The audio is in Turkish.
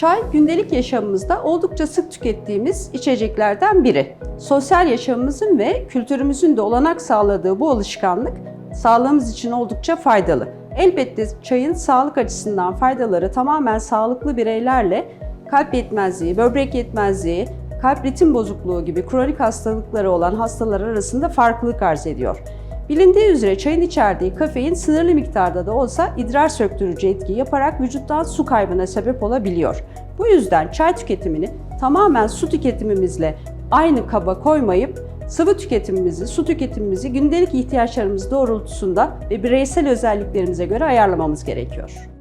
Çay gündelik yaşamımızda oldukça sık tükettiğimiz içeceklerden biri. Sosyal yaşamımızın ve kültürümüzün de olanak sağladığı bu alışkanlık sağlığımız için oldukça faydalı. Elbette çayın sağlık açısından faydaları tamamen sağlıklı bireylerle kalp yetmezliği, böbrek yetmezliği, kalp ritim bozukluğu gibi kronik hastalıkları olan hastalar arasında farklılık arz ediyor. Bilindiği üzere çayın içerdiği kafein sınırlı miktarda da olsa idrar söktürücü etki yaparak vücuttan su kaybına sebep olabiliyor. Bu yüzden çay tüketimini tamamen su tüketimimizle aynı kaba koymayıp sıvı tüketimimizi, su tüketimimizi gündelik ihtiyaçlarımız doğrultusunda ve bireysel özelliklerimize göre ayarlamamız gerekiyor.